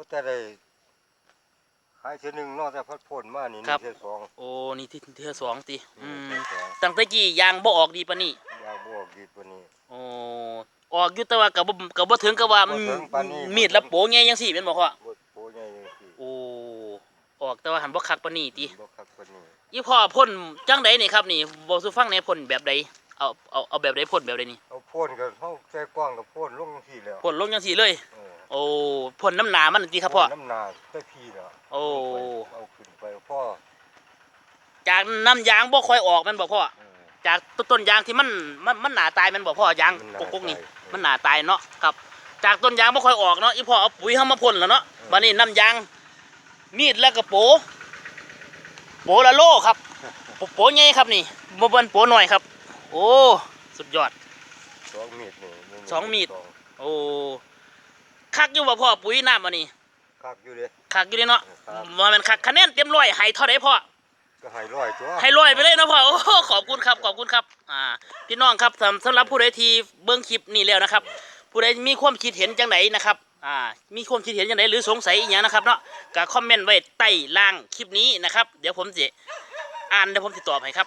ว่าแต่ได้ขายเทื่อหนึงเนอกจากพัดพ่นมานี่ครับนี่เทื่อสองโอ้นี่ที่เทือสองติอืนี่มเทื่อสองตั้งแต่กี้ยางบ่ออกดีปานนี้ยางบวกดีกว่านี้ โอ้ออกอยู่แต่ว่าก็บ่ก็บ่ถึงกับว่าบ่ถึงปานนี้ มีดและโปใหญ่จังซี่แม่นบ่พ่อบ่โปใหญ่จังซี่โอ้ออกแต่ว่าหันบ่คักปานนี้ติบ่คักกว่านี้อีพ่อพ่นจังไดนี่ครับนี่บอกสู่ฟังในอยพ่นแบบใดเอาเอาเอาแบบใดพ่นแบบใดนี่เอาพ่นก็เฮาใส่กว้างก็พ่นลงจังซี่แล้วพ่นลงจังซี่เลย เออ โอ้พ่นน้ำหนามันติครับพ่อ น้ำหนาใส่พี่น่ะโอ้ เอาขึ้นไปพ่อจากน้ำยางบ่ค่อยออกแมันบ่พ่อเออจากต้นยางที่มันมันมันหนาตายแมันบ่พ่อยางมันหนากกๆนี่ตายมันหนาตายเนาะครับ จากต้นยางบ่ค่อยออกเนาะอีพ่อเอาปุ๋ยเฮามาพ่นแล้วเนาะบัดนี้น้ำยางมีดแล้วก็โป โปละโลครับ โปโปใหญ่ครับนี่บ่เบิ่นโปน้อยครับ โอ้ สุดยอด สองมีดนี่นี่สองมีดสองโอ้ คักอยู่บ่พ่อปุ๋ยน้ำอันนี้คักอยู่เด้คักอยู่เด้เนาะครับ ว่ามันคักคะแนนเต็มร้อยให้เท่าใดพ่อ ก็ให้ร้อยตัว ให้ร้อยไปเลยเนาะพ่อโอ้โหขอบคุณครับขอบคุณครับอ่าพี่น้องครับสำสำหรับผู้ใดที่เบิ่งคลิปนี้แล้วนะครับ ผู้ใดมีความคิดเห็นจังไหนนะครับอ่ามีความคิดเห็นจังไหนหรือสงสัยอีกอย่างนะครับเนาะก็คอมเมนต์ไว้ใต้ล่างคลิปนี้นะครับ เดี๋ยวผมจะอ่านเดี๋ยวผมจะตอบให้ครับ